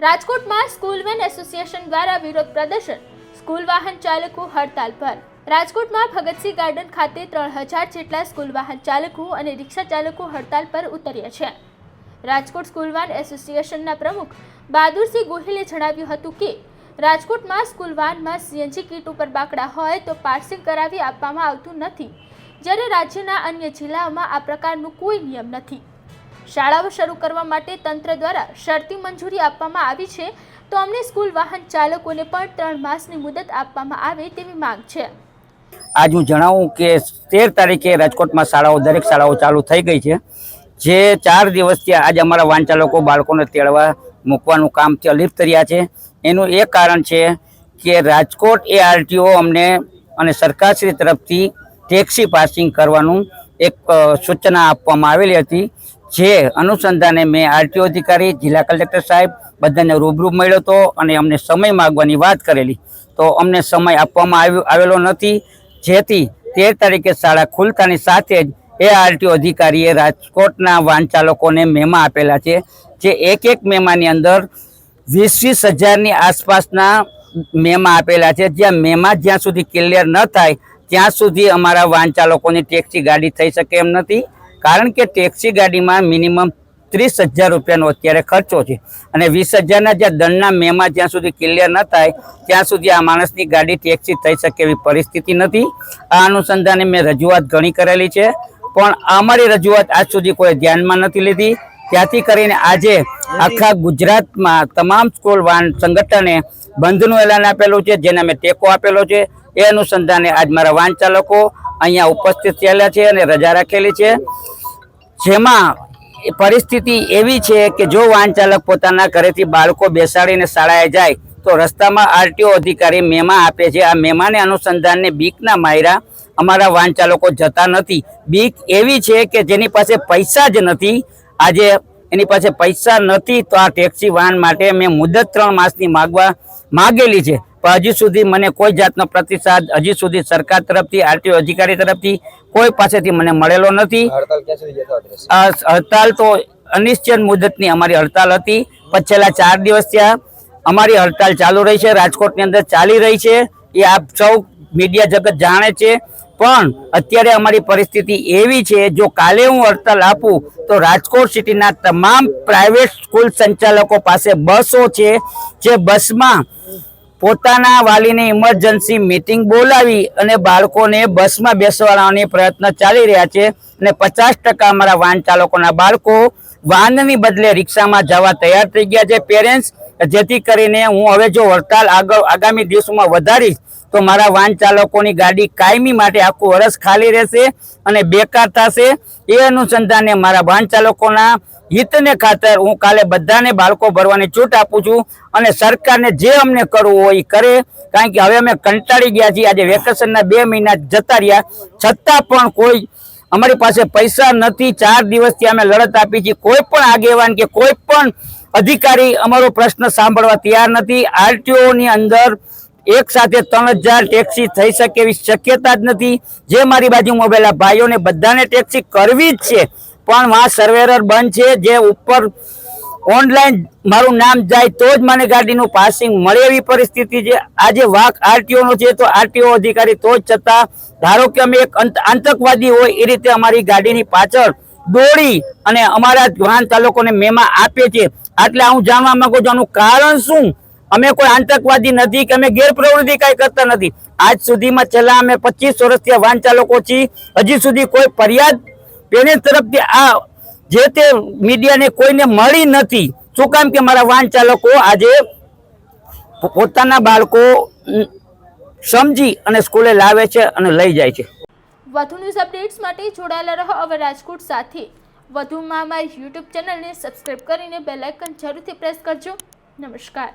રાજકોટમાં school van association દ્વારા વિરોધ પ્રદર્શન. સ્કૂલ વાહન ચાલકો હડતાલ પર. રાજકોટમાં ભગતસિંહ ગાર્ડન ખાતે ત્રણ હજાર જેટલા સ્કૂલ વાહન ચાલકો અને રિક્ષા ચાલકો હડતાલ પર ઉતર્યા છે. રાજકોટ સ્કૂલ વાન એસોસિએશનના પ્રમુખ બહાદુરસિંહ ગોહિલે જણાવ્યું હતું કે, રાજકોટમાં સ્કૂલ વાનમાં સીએનજી કીટ ઉપર બાકડા હોય તો પાર્સિંગ કરાવી આપવામાં આવતું નથી. જ્યારે રાજ્યના અન્ય જિલ્લાઓમાં આ પ્રકારનું કોઈ નિયમ નથી. શાળાઓ શરૂ કરવા માટે તંત્ર દ્વારા શરતી મંજૂરી આપવામાં આવી છે. તો અમને સ્કૂલ વાહન ચાલકોને પણ ત્રણ માસની મુદત આપવામાં આવે તેવી માંગ છે. આજ હું જણાવું કે તેર તારીખે રાજકોટમાં શાળાઓ, દરેક શાળાઓ ચાલુ થઈ ગઈ છે. જે ચાર દિવસથી આજ અમારા વાહન ચાલકો બાળકોને તેડવા મૂકવાનું કામ લિપ્ત રહ્યા છે. એનું એ કારણ છે કે રાજકોટ એ આરટીઓ અમને અને સરકારશ્રી તરફથી ટેક્સી પાસિંગ કરવાનું એક સૂચના આપવામાં આવેલી હતી. જે અનુસંધાને મેં આરટીઓ અધિકારી, જિલ્લા કલેક્ટર સાહેબ બધાને રૂબરૂ મળ્યો હતો અને અમને સમય માગવાની વાત કરેલી. તો અમને સમય આપવામાં આવ્યો, આવેલો નથી. જેથી તેર તારીખે શાળા ખુલતાની સાથે જ એ આરટીઓ અધિકારીએ રાજકોટના વાહન ચાલકોને મેમા આપેલા છે, જે એક એક મેમાની અંદર વીસ વીસ હજારની આસપાસના મેમા આપેલા છે. જ્યાં મેમા જ્યાં સુધી ક્લિયર ન થાય, ત્યાં સુધી અમારા વાહન ચાલકોની ટેક્સી ગાડી થઈ શકે એમ નથી. કારણ કે ટેક્સી ગાડીમાં મિનિમમ ત્રીસ હજાર રૂપિયાનો અત્યારે ખર્ચો છે. અને વીસ હજારના જ્યાં દંડના મેમાં જ્યાં સુધી ક્લિયર ન થાય, ત્યાં સુધી આ માણસની ગાડી ટેક્સી થઈ શકે એવી પરિસ્થિતિ નથી. આ અનુસંધાને મેં રજૂઆત ઘણી કરેલી છે, પણ અમારી રજૂઆત આજ સુધી કોઈ ધ્યાનમાં નથી લીધી. ત્યાંથી કરીને આજે આખા ગુજરાતમાં તમામ સ્કૂલ વાહન સંગઠને બંધનું એલાન આપેલું છે, જેને અમે ટેકો આપેલો છે. એ અનુસંધાને આજ મારા વાહન ચાલકો અહીંયા ઉપસ્થિત થયેલા છે અને રજા રાખેલી છે. જેમાં પરિસ્થિતિ એવી છે કે જો વાહન ચાલક પોતાના ઘરેથી બાળકો બેસાડીને શાળાએ જાય, તો રસ્તામાં આરટીઓ અધિકારી મેમા આપે છે. આ મેમાને અનુસંધાનને બીકના માયરા અમારા વાહન ચાલકો જતા નથી. બીક એવી છે કે જેની પાસે પૈસા જ નથી. આજે એની પાસે પૈસા નથી તો આ ટેક્સી વાહન માટે મેં મુદત ત્રણ માસની માગવા માગેલી છે. પણ હજી સુધી મને કોઈ જાતનો પ્રતિસાદ હજી સુધી સરકાર તરફથી આરટીઓ અધિકારી તરફથી કોઈ પાસેથી મને મળેલો નથી. હડતાલ તો અનિશ્ચિત મુદતની અમારી હડતાલ હતી. છેલ્લા ચાર દિવસ ત્યાં અમારી હડતાલ ચાલુ રહી છે રાજકોટની અંદર ચાલી રહી છે. એ આપ સૌ મીડિયા જગત જાણે છે. પણ અત્યારે અમારી પરિસ્થિતિ એવી છે જો કાલે હું હડતાલ આપું તો રાજકોટ સિટીના તમામ પ્રાઇવેટ સ્કૂલ સંચાલકો પાસે બસો છે. જે બસમાં પોતાના વાલીની ઇમરજન્સી મીટિંગ બોલાવી અને બાળકોને બસમાં બેસવાની પ્રયત્ન ચાલી રહ્યા છે અને પચાસ ટકા અમારા વાહન ચાલકોના બાળકો વાહનની બદલે રિક્ષામાં જવા તૈયાર થઈ ગયા છે. પેરેન્ટ્સ જેથી કરીને હું હવે જો હડતાલ આગળ આગામી દિવસોમાં વધારીશ, તો મારા વાહન ચાલકોની ગાડી કાયમી માટે આખું વર્ષ ખાલી રહેશે અને બેકાર થશે. એ અનુસંધાને મારા વાહન ચાલકોના હિતને ખાતર હું કાલે બધાને બાળકો ભરવાની છૂટ આપું છું અને સરકારને જે અમને કરવું હોય એ કરે. કારણ કે હવે અમે કંટાળી ગયા છીએ. આજે વેકેશનના બે મહિના જતા રહ્યા. છતાં પણ કોઈ અમારી પાસે પૈસા નથી. ચાર દિવસથી અમે લડત આપી છે કોઈ પણ આગેવાન કે કોઈ પણ અધિકારી અમારો પ્રશ્ન સાંભળવા તૈયાર નથી. આરટીઓની અંદર એક સાથે ત્રણ હજાર ટેક્સી થઈ શકે એવી શક્યતા જ નથી. જે મારી બાજુ મોબાઈલ ભાઈઓને બધાને ટેક્સી કરવી જ છે. પણ વા સર્વેરર બંધ છે, જે ઉપર ઓનલાઈન મારું નામ જાય તો જ મને ગાડીનું પાસિંગ મળે એવી પરિસ્થિતિ છે. આજે વાક આરટીઓ નો છે, તો આરટીઓ અધિકારી તો જ છતાં, ધારો કે અમે એક આતંકવાદી હોય, એ રીતે અમારી ગાડીની પાછળ દોડી અને અમારા વાહન ચાલકોને મેમાં આપે છે. એટલે હું જાણવા માંગુ છું, આનું કારણ શું? અમે કોઈ આતંકવાદી નથી કે અમે ગેરપ્રવૃત્તિ કઈ કરતા નથી. આજ સુધીમાં છેલ્લા અમે પચીસ વર્ષથી વાહન ચાલકો છીએ. હજી સુધી કોઈ ફરિયાદ પેરેન્ટ્સ તરફથી આ જે તે મીડિયાને કોઈને મળી નથી, શું કામ કે મારા વાહન ચાલકો આજે પોતાના બાળકો સમજી અને સ્કૂલે લાવે છે અને લઈ જાય છે. વધુ ન્યૂઝ અપડેટ્સ માટે જોડાયેલા રહો હવે રાજકોટ સાથે. વધુમાં અમારી યુટ્યુબ ચેનલને સબસ્ક્રાઇબ કરીને બેલ આઇકન જરૂરથી પ્રેસ કરજો. નમસ્કાર.